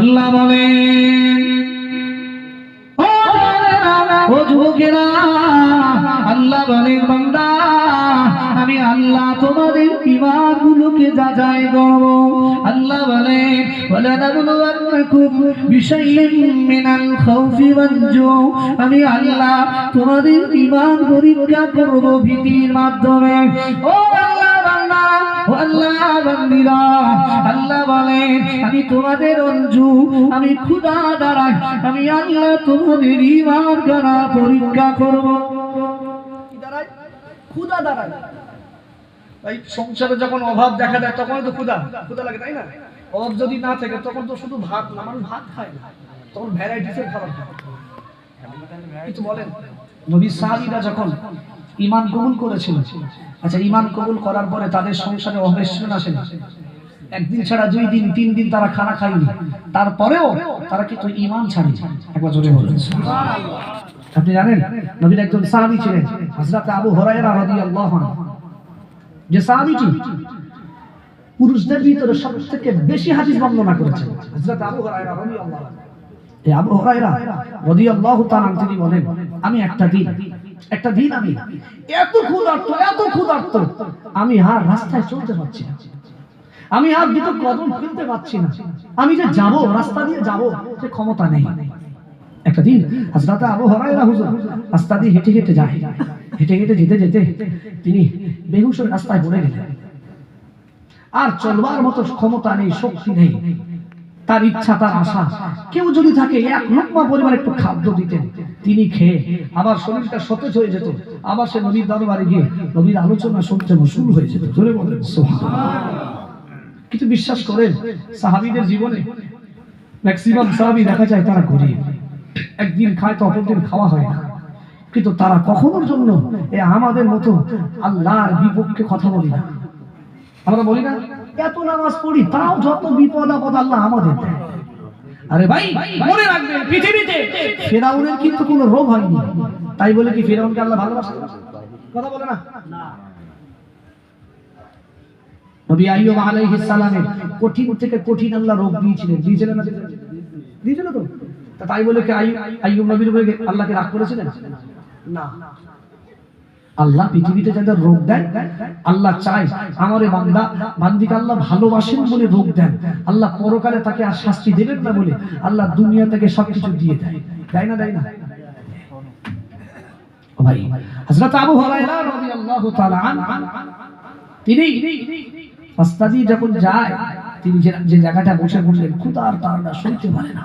আল্লাহ বলেন, ও যুবকেরা, আল্লাহ বলেন, বান্দা, আমি আল্লাহ তোমাদের ইমানগুলোকে যাচাই করব। আল্লাহ বলেন ওয়ালানাবলুওয়ান্নাকুম বিশাইইন মিনাল আমি আল্লাহ তোমাদের ঈমান পরীক্ষা করব ভীতির মাধ্যমে। ও আল্লাহ আল্লাহ আল্লাহ বলেন, আমি তোমাদের অঞ্জু, আমি আমি আল্লাহ তোমাদের পরীক্ষা তাই সংসারে যখন অভাব দেখা দেয় তখন তো ক্ষুদা ক্ষুদা লাগে, তাই না? অভাব যদি না থাকে, তখন তো শুধু ভাত না, মানুষ ভাত খায় না। তখন ভ্যারাইটিসের খাবার খায়। কিছু বলেন, নবী সাহাবীরা যখন ঈমান কবুল করেছিল। আচ্ছা ইমান কবুল করার পরে তাদের সংসারে অভাব আসে একদিন ছাড়া দুই দিন, তিন দিন তারা খানা খায়নি। তারপরেও তারা কিন্তু ইমান ছাড়ি একবার আপনি জানেন, নবীর একজন সাহাবী ছিলেন, হযরত আবু হুরায়রা রাদিয়াল্লাহু আনহু। যে সাহাবীটি পুরুষদের ভিতরে সবথেকে বেশি হাদিস বর্ণনা হযরত আবু হুরায়রা রাদিয়াল্লাহু এই আবু তাআলা তিনি বলেন, আমি একটা দিন একটা দিন আমি। এত ক্ষুধার্ত এত ক্ষুধার্ত। আমি আর রাস্তায় চলতে পারছি না। আমি আর দুটো কদম ফেলতে পারছি না। আমি যে যাব, রাস্তা দিয়ে যাব, সে ক্ষমতা নেই। একটা দিন হযরত আবু হুরায়রা হুজুর রাস্তা দিয়ে হেঁটে হেঁটে যায়। হেঁটে হেঁটে যেতে যেতে তিনি বেহুশের রাস্তায় পড়ে গেলেন, আর চলবার মতো ক্ষমতা নেই, শক্তি নেই। তার ইচ্ছা, তার আশা। কেউ যদি থাকে, এক লোকমা পরিমাণ একটু খাদ্য দিতেন। তিনি খেয়ে আবার শরীরটা সতেজ হয়ে যেত। আবার সে নবীর দরবারে গিয়ে নবীর আলোচনা শুনতে মশুল হয়ে যেত। জোরে বলেন কিন্তু বিশ্বাস করেন, সাহাবীদের জীবনে ম্যাক্সিমাম সাহাবী দেখা যায় তারা গরিব। একদিন খায় তো অপরদিন খাওয়া হয় না। কিন্তু তারা কখনোর জন্য এ আমাদের মতো আল্লাহর বিপক্ষে কথা বলি না। আমরা বলি না, এত নামাজ পড়ি, তাও যত বিপদ আপদ আল্লাহ আমাদের দেয়। আরে ভাই, মনে রাখবেন, পৃথিবীতে ফেরাউনের কিন্তু কোনো রোগ হয়নি। তাই বলে কি ফেরাউনকে আল্লাহ ভালোবাসে কথা বলে না? নবী আইয়ুব আলাইহিস সালামের কঠিন থেকে কঠিন আল্লাহ রোগ দিয়েছিলেন। দিয়েছিলেন না দিয়েছিল তো। তাই বলে কি আইয়ুব নবীর উপরে আল্লাহকে রাগ করেছিলেন? না। আল্লাহ পৃথিবীতে যাদের রোগ দেয়, আল্লাহ চায় আমারে বান্দা, বান্দিকে আল্লাহ ভালোবাসেন বলে রোগ দেন। আল্লাহ পরকালে তাকে আর শাস্তি দেবেন না বলে আল্লাহ দুনিয়া থেকে সবকিছু দিয়ে দেয়। দেয় না দেয় না? তিনি যখন যায়, তিনি যে জায়গাটা বসে বললেন ক্ষুধার তারা সইতে পারে না।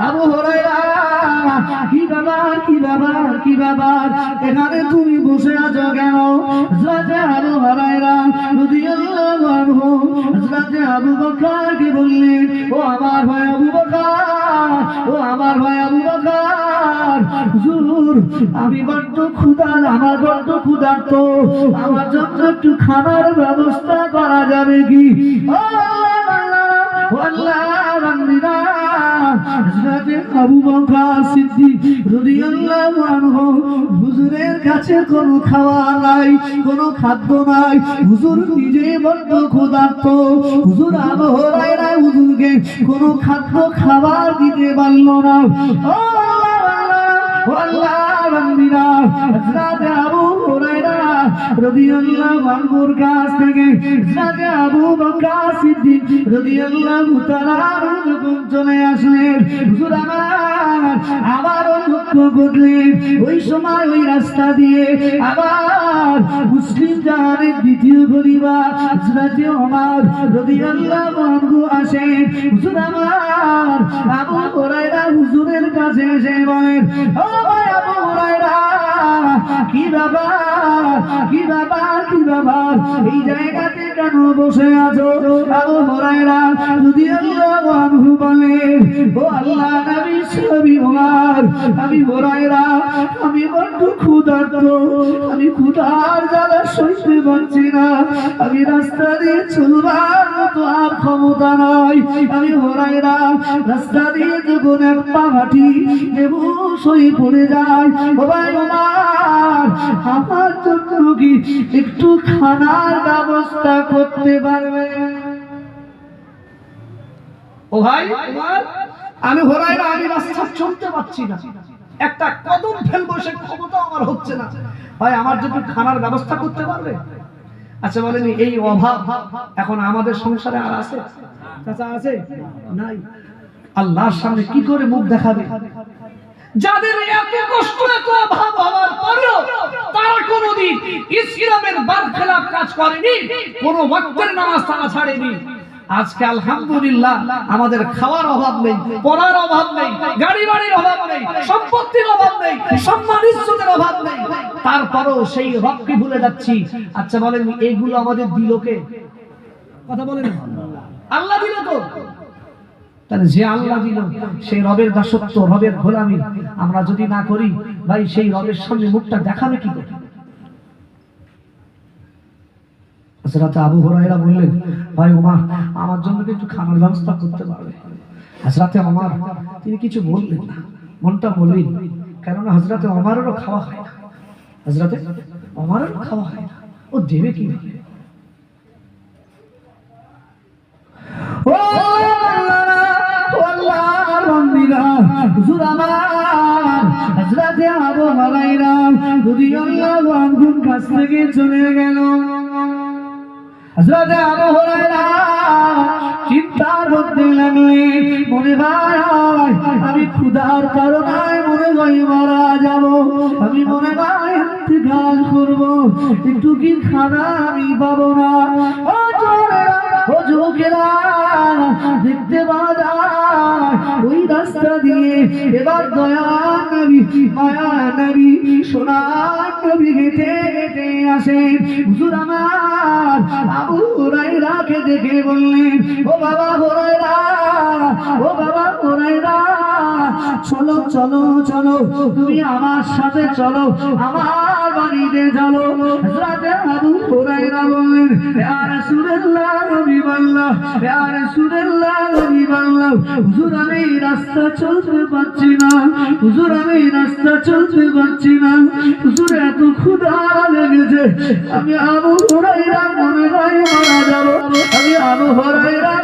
আবু হুরায়রা কি ব্যাপার কি ব্যাপার কি ব্যাপার এখানে তুমি বসে আছো কেন হযরত আবু হুরায়রা রাদিয়াল্লাহু আনহু হযরত আবু বকরকে বললেন ও আমার ভাই আবু বকর ও আমার ভাই আবু বকর হুজুর আমি বড্ড ক্ষুধার আমার বড্ড ক্ষুধার্ত আমার জন্য একটু খাবার ব্যবস্থা করা যাবে কি ও আল্লাহ আল্লাহ আল্লাহ হযরত আবু বকর সিদ্দিক রাদিয়াল্লাহু আনহু, হুজুরের কাছে কোনো খাওয়া নাই, কোনো খাদ্য নাই। হুজুর নিজে বড্ড ক্ষুধার্ত। হুজুর আবু হুরায়রা হুজুরকে কোনো খাদ্য খাবার দিতে পারল না। আবু হুরায়রা রাদিয়াল্লাহু রাদিয়াল্লাহু তাআলা যখন আসলেন হুজুর আমার আবারও লক্ষ্য করলেন ওই সময় ওই রাস্তা দিয়ে আবার মুসলিম জাহানের দ্বিতীয় পরিবার হযরত ওমর রাদিয়াল্লাহু আনহু আসেন। হুজুর আমার আবু হুরায়রা হুজুরের কাছে এসে বলেন, ও আবু কি কেন বসে আমি আমি আমি ক্ষুধার জ্বালা সইতে পারছি না, আমি রাস্তা দিয়ে চলবার মতো আর ক্ষমতা নাই, আমি হুরায়রা রাস্তা দিয়ে যখন এক বেহুশ হয়ে পড়ে যায় আমার জন্য একটু খানার ব্যবস্থা করতে পারবে। ও ভাই, আমি হোরাইরা আমি রাস্তা চলতে পারছি না। একটা কদম ক্ষমতা আমার হচ্ছে না। ভাই, আমার জন্য খানার ব্যবস্থা করতে পারবে? আচ্ছা বলেন এই অভাব এখন আমাদের সংসারে আর আছে? আছে? নাই। আল্লাহর সামনে কি করে মুখ দেখাবে? যাদের এত কষ্ট, এত অভাব হওয়ার পরেও তারা কোনোদিন ইসলামের বারখেলাপ কাজ করেনি, কোনো ওয়াক্তের নামাজ তারা ছাড়েনি। আজকে আলহামদুলিল্লাহ আমাদের খাওয়ার অভাব নেই, পড়ার অভাব নেই, গাড়ি বাড়ির অভাব নেই, সম্পত্তির অভাব নেই, সম্মান ইজ্জতের অভাব নেই। তারপরেও সেই রবকে ভুলে যাচ্ছি। আচ্ছা বলেন এইগুলো আমাদের দিলকে কথা বলেন। আল্লাহ দিল তো। তাহলে যে আল্লাহ দিল, সেই রবের দাসত্ব, রবের গোলামি আমরা যদি না করি, ভাই, সেই রবের সামনে মুখটা দেখাবে কি করে? হযরত আবু হুরায়রা বললেন, ভাই ওমা, আমার জন্য কি একটু খানার ব্যবস্থা করতে পারবে? হযরতে ওমর, তিনি কিছু বললেন না, মনটা বললেন কেননা হযরতে ওমরেরও খাওয়া হয় না। হযরতে ওমরেরও খাওয়া হয় না, ও দেবে কি ও হুজুর আমার, হযরতে আবু হুরায়রা মনে হয় আমি ক্ষুধার কারণে মনে হয় মারা যাব। আমি মনে হয় ইন্তেকাল করব। একটু কি খানা আমি পাবো না? ও দেখতে ওই রাস্তা দিয়ে এবার দয়া নবী মায়া নবী সোনার নবী হেঁটে হেঁটে আসেন। হুজুর আমার আবু হুরাইরাকে দেখে বললেন, ও বাবা চলো চলো, তুমি আমার সাথে চলো, আমার বাড়িতে চলো। হযরতে আবু বললেন হুজুর, আমি রাস্তা চলতে পারছি না, হুজুর, আমি রাস্তা চলতে পারছি না, হুজুর, এত ক্ষুধা লেগেছে, আমি আবু হুরাইরা মনে হয় মারা যাব, আমি আবু হুরাইরা